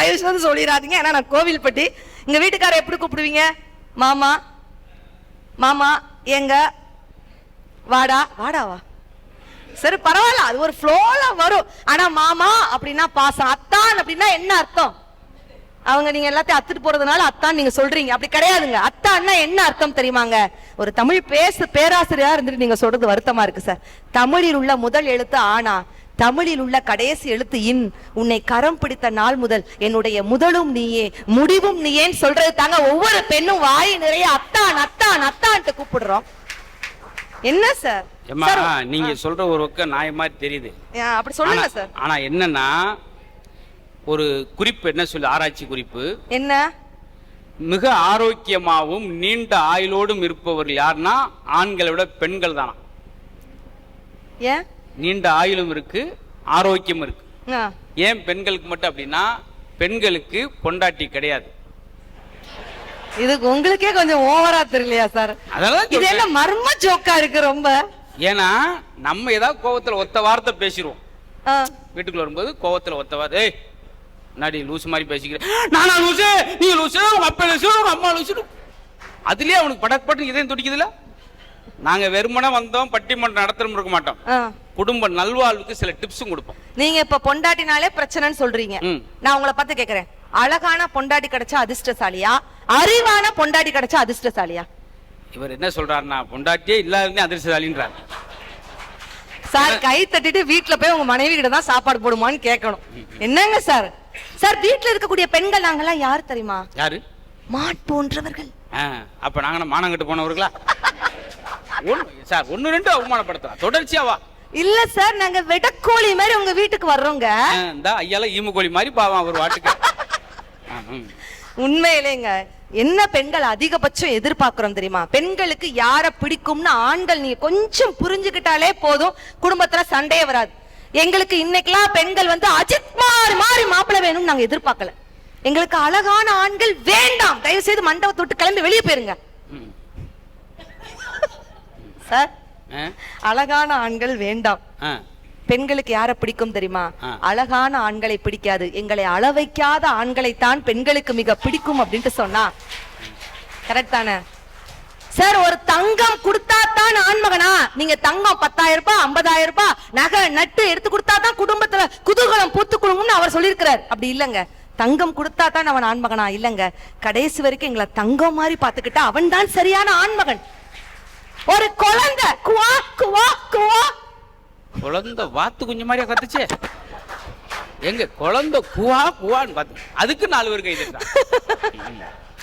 தயவு செய்து சொல்லிடாதீங்க. ஏன்னா நான் கோவில்பட்டி. எங்க வீட்டுக்காரர் எப்படி கூப்பிடுவீங்க? மாமா மாமா எங்க வாடா. வாடாவா? சரி பரவாயில்ல. அது ஒரு ஃப்ளோல வரும். ஆனா மாமா அப்படின்னா பாசம். அத்தான் அப்படின்னா என்ன அர்த்தம்? அவங்க நீங்க எல்லாத்தையும் அத்துட்டு போறதுனால அத்தான் நீங்க சொல்றீங்க. அப்படி கிடையாதுங்க. அத்தான்னா என்ன அர்த்தம் தெரியுமாங்க? ஒரு தமிழ் பேசு பேராசிரியரா இருந்துட்டு நீங்க சொல்றது வருத்தமா இருக்கு சார். தமிழில் உள்ள முதல் எழுத்து ஆனா தமிழில் உள்ள கடைசி எழுத்து இன். உன்னை கரம் பிடித்த நாள் முதல் என்னுடைய முதலும் நீயே முடிவும் நீயேன்னு சொல்றது தாங்க ஒவ்வொரு பெண்ணும் வாய் நிறைய அத்தான் அத்தான் அத்தான்ட்டு கூப்பிடுறோம். என்ன சார்? நீங்க சொல்ற ஒரு பக்கம் நியாய மாதிரி தெரியுது. அப்படி சொல்லுங்க சார். ஆனா என்னன்னா ஒரு குறிப்பு என்ன சொல்லு ஆராய்ச்சி குறிப்பு. என்ன? மிக ஆரோக்கியமாகவும் நீண்ட ஆயுளோடும் இருப்பவர்கள் யாருன்னா ஆண்களை விட பெண்கள் தானா ஏன்? நீண்ட ஆயுளும் இருக்கு ஆரோக்கியம் இருக்கு. ஏன் பெண்களுக்கு மட்டும் அப்படின்னா பெண்களுக்கு பொண்டாட்டி கிடையாது. இதுக்கு உங்களுக்கே கொஞ்சம் ஓவரா தெரியலையா சார் அதெல்லாம் இது என்ன. மர்ம ஜோக்கா இருக்கு ரொம்ப? ஏன்னா நம்ம ஏதாவது கோவத்துல ஒத்த வார்த்தை பேசிடுவோம். வீட்டுக்குள்ள வரும்போது கோவத்துல ஒத்த வார்த்தை நாடி லூசு மாதிரி பேசிக்கிறேன் நானா லூசு? நீ லூசு? உங்க அப்பா லூசு? உங்க அம்மா லூசு? அதுலயே அவனுக்கு படக் பட்டு இதயம் துடிக்குதுல நாங்க வெறுமனே வந்தோம் பட்டிமன்றம் நடத்தணும் இருக்க மாட்டோம். குடும்ப நல்வாழ்வுக்கு சில டிப்ஸும் கொடுப்போம். நீங்க இப்ப பொண்டாட்டினாலே பிரச்சனைன்னு சொல்றீங்க. நான் உங்களை பார்த்து கேக்குறேன். அழகான பொண்டாட்டி கிடைச்சா அதிர்ஷ்டசாலியா? அறிவான பொண்டாட்டி கிடைச்சா அதிர்ஷ்டசாலியா? இவர் என்ன சொல்றாருன்னா பொண்டாட்டியே இல்லாதே அதிர்ஷ்டசாலின்றார். சார் கை தட்டிட்டு வீட்ல போய் உங்க மனைவி கிட்ட தான் சாப்பாடு போடுமான்னு கேட்கணும். என்னங்க சார்? சார் வீட்ல இருக்கக்கூடிய பெண்கள் நாங்கெல்லாம் யார் தெரியுமா? யாரு? மாட் போன்றவர்கள். அப்ப நாங்க மானங்கட்டு போனவர்களா? சார் ஒண்ணு ரெண்டு அவமானப்படுத்தலாம். தொடர்ச்சியா வா. இல்ல சார் நாங்க வெடக்கோழி மாதிரி உங்க வீட்டுக்கு வர்றோங்க. இந்தா ஐயால ஈமுகோழி மாதிரி பாவான் அவர் வாட்டுக்கு. உண்மையிலேங்க என்ன பெண்கள் அதிகபட்சம் எதிர்பார்க்கிறோம் தெரியுமா? பெண்களுக்கு யார பிடிக்கும்னு ஆண்கள் நீங்க கொஞ்சம் புரிஞ்சுக்கிட்டாலே போதும் குடும்பத்துல சண்டையே வராது. எங்களுக்கு இன்னைக்கெல்லாம் பெண்கள் வந்து அஜித் மாறி மாறி மாப்பிள்ளை வேணும்னு நாங்க எதிர்பார்க்கல. எங்களுக்கு அழகான ஆண்கள் வேண்டாம். தயவு செய்து மண்டபத்தை விட்டு கிளம்பி வெளியே போயிருங்க. சார் அழகான ஆண்கள் வேண்டாம். பெண்களுக்கு யார பிடிக்கும் தெரியுமா. அழகான ஆண்களை பிடிக்காது. எங்களை அள வைக்காத ஆண்களைத்தான் பெண்களுக்கு மிக பிடிக்கும் அப்படின்ட்டு சொன்னா. கரெக்ட் தானே? சார் ஒரு தங்கம் கொடுத்தா தான் ஆண்மகனா நீங்க தங்கம் பத்தாயிரம் ரூபாய் ஐம்பதாயிரம் ரூபாய் நகை நட்டு எடுத்து கொடுத்தா தான் குடும்பத்துல குதூகலம் பூத்துக்குழுங்கும்னு அவர் சொல்லியிருக்கிறார். அப்படி இல்லங்க. தங்கம் கொடுத்தா தான் அவன் ஆண்மகனா இல்லங்க. கடைசி வரைக்கும் எங்களை தங்கம் மாதிரி பாத்துக்கிட்டா அவன் தான் சரியான ஆண்மகன் ஒரு குழந்தை குவா குவா குவா குழந்தை வாத்து குஞ்சு மாதிரியா கத்துச்சே எங்க குழந்தை குவா குவான்னு பார்த்து அதுக்கு நாலு பேர் கை தட்டுறான்.